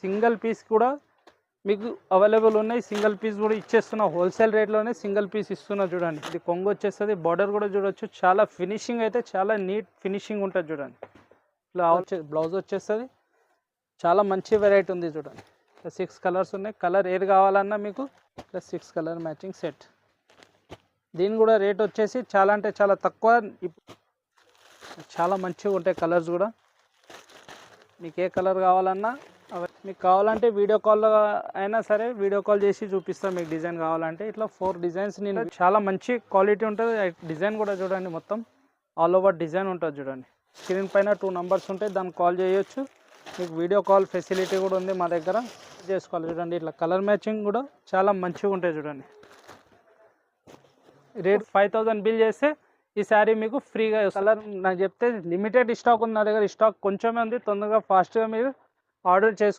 Single piece కూడా మీకు available ఉన్నాయి. సింగిల్ పీస్ కూడా ఇచ్చేస్తున్నా. హోల్సేల్ రేట్లోనే సింగిల్ పీస్ ఇస్తున్నా చూడండి. ఇది కొంగు వచ్చేస్తుంది. బార్డర్ కూడా చూడొచ్చు. చాలా ఫినిషింగ్ అయితే చాలా నీట్ ఫినిషింగ్ ఉంటుంది చూడండి. ఇట్లా బ్లౌజ్ వచ్చేస్తుంది. చాలా మంచి వెరైటీ ఉంది చూడండి. సిక్స్ కలర్స్ ఉన్నాయి. కలర్ ఏది కావాలన్నా మీకు plus six colour matching set. దీని కూడా రేట్ వచ్చేసి చాలా అంటే చాలా తక్కువ. ఇప్- చాలా మంచిగా ఉంటాయి కలర్స్ కూడా. మీకు ఏ కలర్ కావాలన్నా మీకు కావాలంటే వీడియో కాల్ అయినా సరే వీడియో కాల్ చేసి చూపిస్తాను మీకు డిజైన్ కావాలంటే. ఇట్లా ఫోర్ డిజైన్స్ నేను చాలా మంచి క్వాలిటీ ఉంటుంది. డిజైన్ కూడా చూడండి మొత్తం. ఆల్ ఓవర్ డిజైన్ ఉంటుంది చూడండి. స్క్రీన్ పైన టూ నెంబర్స్ ఉంటాయి. దాన్ని కాల్ చేయొచ్చు. మీకు వీడియో కాల్ ఫెసిలిటీ కూడా ఉంది మా దగ్గర. చేసుకోవాలి చూడండి. ఇట్లా కలర్ మ్యాచింగ్ కూడా చాలా మంచిగా ఉంటాయి చూడండి. రేట్ ఫైవ్ థౌజండ్ బిల్ చేస్తే ఈ శారీ మీకు ఫ్రీగా కలర్ నాకు చెప్తే లిమిటెడ్ స్టాక్ ఉంది నా దగ్గర. స్టాక్ కొంచెమే ఉంది. తొందరగా ఫాస్ట్గా మీరు ఆర్డర్ చేసుకో